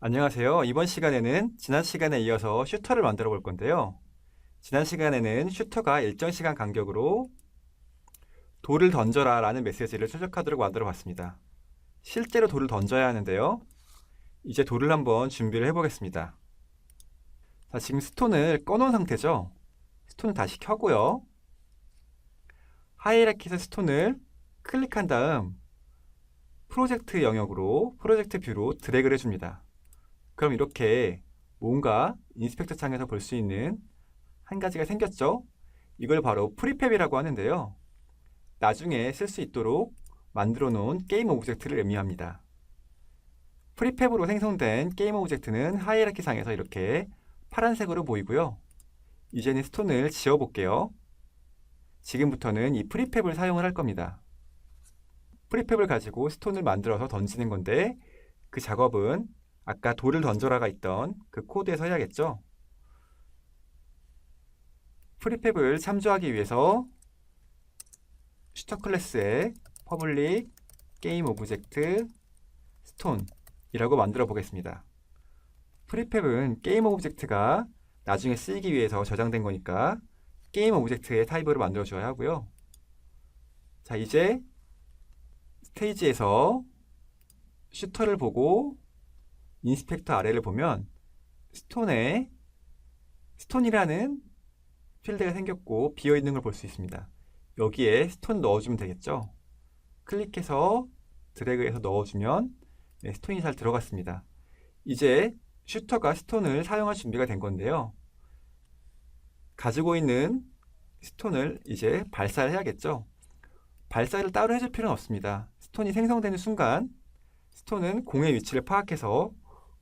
안녕하세요. 이번 시간에는 지난 시간에 이어서 슈터를 만들어 볼 건데요. 지난 시간에는 슈터가 일정 시간 간격으로 돌을 던져라 라는 메시지를 출력하도록 만들어 봤습니다. 실제로 돌을 던져야 하는데요. 이제 돌을 한번 준비를 해보겠습니다. 자, 지금 스톤을 꺼놓은 상태죠. 스톤을 다시 켜고요. 하이라키에서 스톤을 클릭한 다음 프로젝트 영역으로 프로젝트 뷰로 드래그를 해줍니다. 그럼 이렇게 뭔가 인스펙터 창에서 볼 수 있는 한 가지가 생겼죠? 이걸 바로 프리팹이라고 하는데요. 나중에 쓸 수 있도록 만들어 놓은 게임 오브젝트를 의미합니다. 프리팹으로 생성된 게임 오브젝트는 하이라키 상에서 이렇게 파란색으로 보이고요. 이제는 스톤을 지워 볼게요. 지금부터는 이 프리팹을 사용을 할 겁니다. 프리팹을 가지고 스톤을 만들어서 던지는 건데 그 작업은 아까 돌을 던져라가 있던 그 코드에서 해야겠죠? 프리팹을 참조하기 위해서 슈터 클래스에 퍼블릭 게임 오브젝트 스톤이라고 만들어 보겠습니다. 프리팹은 게임 오브젝트가 나중에 쓰이기 위해서 저장된 거니까 게임 오브젝트의 타입으로 만들어 줘야 하고요. 자, 이제 스테이지에서 슈터를 보고 인스펙터 아래를 보면 스톤에 스톤이라는 필드가 생겼고 비어 있는 걸 볼 수 있습니다. 여기에 스톤 넣어주면 되겠죠. 클릭해서 드래그해서 넣어주면 네, 스톤이 잘 들어갔습니다. 이제 슈터가 스톤을 사용할 준비가 된 건데요. 가지고 있는 스톤을 이제 발사를 해야겠죠. 발사를 따로 해줄 필요는 없습니다. 스톤이 생성되는 순간 스톤은 공의 위치를 파악해서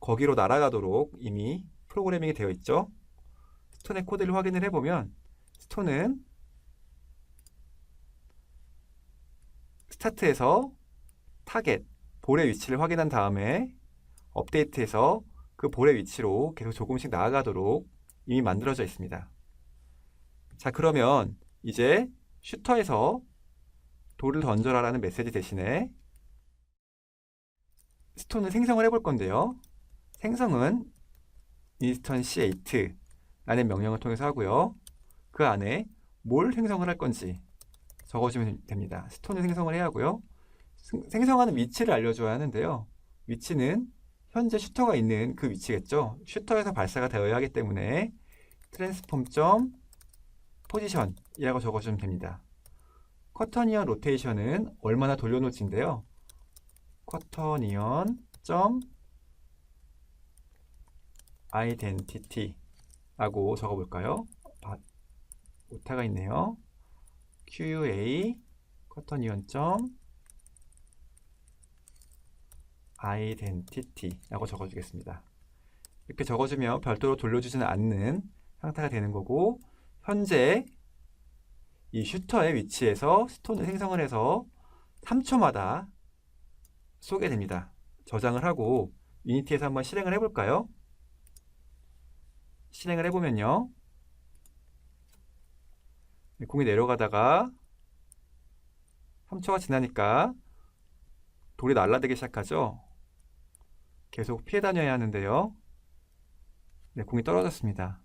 거기로 날아가도록 이미 프로그래밍이 되어 있죠. 스톤의 코드를 확인을 해보면 스톤은 스타트에서 타겟, 볼의 위치를 확인한 다음에 업데이트해서 그 볼의 위치로 계속 조금씩 나아가도록 이미 만들어져 있습니다. 자, 그러면 이제 슈터에서 돌을 던져라라는 메시지 대신에 스톤을 생성을 해볼 건데요. 생성은 instantiate라는 명령을 통해서 하고요. 그 안에 뭘 생성을 할 건지 적어주면 됩니다. 스톤을 생성을 해야 하고요. 생- 생성하는 위치를 알려줘야 하는데요. 위치는 현재 슈터가 있는 그 위치겠죠. 슈터에서 발사가 되어야 하기 때문에 트랜스폼 포지션이라고 적어주면 됩니다. 쿼터니언 로테이션은 얼마나 돌려놓을지인데요. 쿼터니언 점 identity라고 적어볼까요? 아, 오타가 있네요. QA 쿼터니언 점 identity라고 적어주겠습니다. 이렇게 적어주면 별도로 돌려주지는 않는 상태가 되는 거고 현재 이 슈터의 위치에서 스톤을 생성을 해서 3초마다 쏘게 됩니다. 저장을 하고 유니티에서 한번 실행을 해볼까요? 실행을 해보면요. 네, 공이 내려가다가 3초가 지나니까 돌이 날아들기 시작하죠. 계속 피해 다녀야 하는데요. 네, 공이 떨어졌습니다.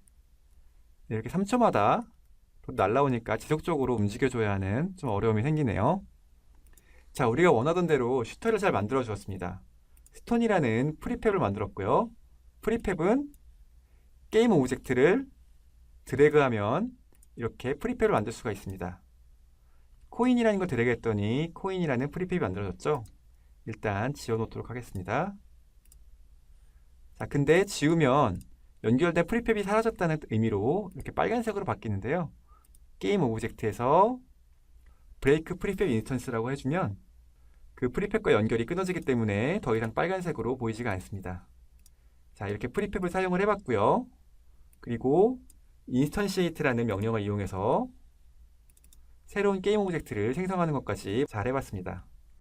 네, 이렇게 3초마다 돌이 날아오니까 지속적으로 움직여줘야 하는 좀 어려움이 생기네요. 자, 우리가 원하던 대로 슈터를 잘 만들어 주었습니다. 스톤이라는 프리팹을 만들었고요. 프리팹은 게임 오브젝트를 드래그하면 이렇게 프리팹을 만들 수가 있습니다. 코인이라는 걸 드래그했더니 코인이라는 프리팹이 만들어졌죠. 일단 지워놓도록 하겠습니다. 자, 근데 지우면 연결된 프리팹이 사라졌다는 의미로 이렇게 빨간색으로 바뀌는데요. 게임 오브젝트에서 브레이크 프리팹 인스턴스라고 해주면 그 프리팹과 연결이 끊어지기 때문에 더 이상 빨간색으로 보이지가 않습니다. 자, 이렇게 프리팹을 사용을 해봤고요. 그리고 instantiate라는 명령을 이용해서 새로운 게임 오브젝트를 생성하는 것까지 잘 해봤습니다.